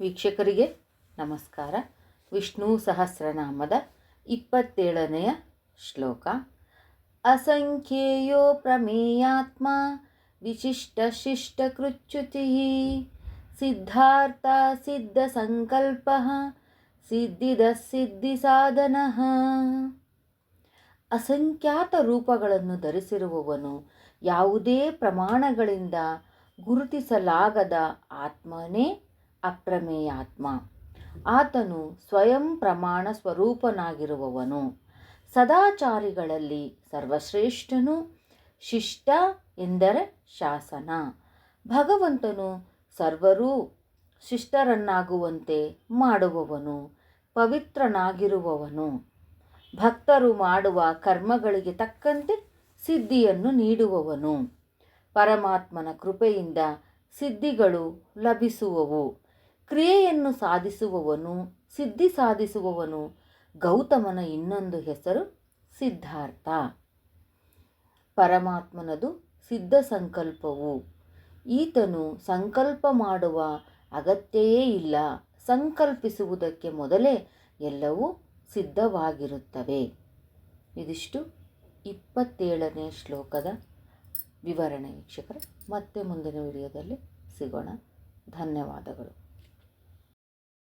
ವೀಕ್ಷಕರಿಗೆ ನಮಸ್ಕಾರ. ವಿಷ್ಣು ಸಹಸ್ರನಾಮದ ಇಪ್ಪತ್ತೇಳನೆಯ ಶ್ಲೋಕ. ಅಸಂಖ್ಯೇಯೋ ಪ್ರಮೇಯಾತ್ಮ, ವಿಶಿಷ್ಟ ಶಿಷ್ಟ ಕೃಚ್ಯುತಿ ಸಿದ್ಧಾರ್ಥ ಸಿದ್ಧ ಸಂಕಲ್ಪ, ಸಿದ್ಧಿದ ಸಿದ್ಧಿ ಸಾಧನ. ಅಸಂಖ್ಯಾತ ರೂಪಗಳನ್ನು ಧರಿಸಿರುವವನು ಯಾವುದೇ ಪ್ರಮಾಣಗಳಿಂದ ಗುರುತಿಸಲಾಗದ ಆತ್ಮನೇ ಅಪ್ರಮೇಯಾತ್ಮ. ಆತನು ಸ್ವಯಂ ಪ್ರಮಾಣ ಸ್ವರೂಪನಾಗಿರುವವನು. ಸದಾಚಾರಿಗಳಲ್ಲಿ ಸರ್ವಶ್ರೇಷ್ಠನು, ಶಿಷ್ಟ ಎಂದರೆ ಶಾಸನ. ಭಗವಂತನು ಸರ್ವರೂ ಶಿಷ್ಟರನ್ನಾಗುವಂತೆ ಮಾಡುವವನು, ಪವಿತ್ರನಾಗಿರುವವನು. ಭಕ್ತರು ಮಾಡುವ ಕರ್ಮಗಳಿಗೆ ತಕ್ಕಂತೆ ಸಿದ್ಧಿಯನ್ನು ನೀಡುವವನು. ಪರಮಾತ್ಮನ ಕೃಪೆಯಿಂದ ಸಿದ್ಧಿಗಳು ಲಭಿಸುವವು. ಕ್ರಿಯೆಯನ್ನು ಸಾಧಿಸುವವನು, ಸಿದ್ಧಿ ಸಾಧಿಸುವವನು, ಗೌತಮನ ಇನ್ನೊಂದು ಹೆಸರು ಸಿದ್ಧಾರ್ಥ. ಪರಮಾತ್ಮನದು ಸಿದ್ಧ ಸಂಕಲ್ಪವು. ಈತನು ಸಂಕಲ್ಪ ಮಾಡುವ ಅಗತ್ಯವೇ ಇಲ್ಲ, ಸಂಕಲ್ಪಿಸುವುದಕ್ಕೆ ಮೊದಲೇ ಎಲ್ಲವೂ ಸಿದ್ಧವಾಗಿರುತ್ತವೆ. ಇದಿಷ್ಟು ಇಪ್ಪತ್ತೇಳನೇ ಶ್ಲೋಕದ ವಿವರಣೆ ವೀಕ್ಷಕರು. ಮತ್ತೆ ಮುಂದಿನ ವಿಡಿಯೋದಲ್ಲಿ ಸಿಗೋಣ. ಧನ್ಯವಾದಗಳು.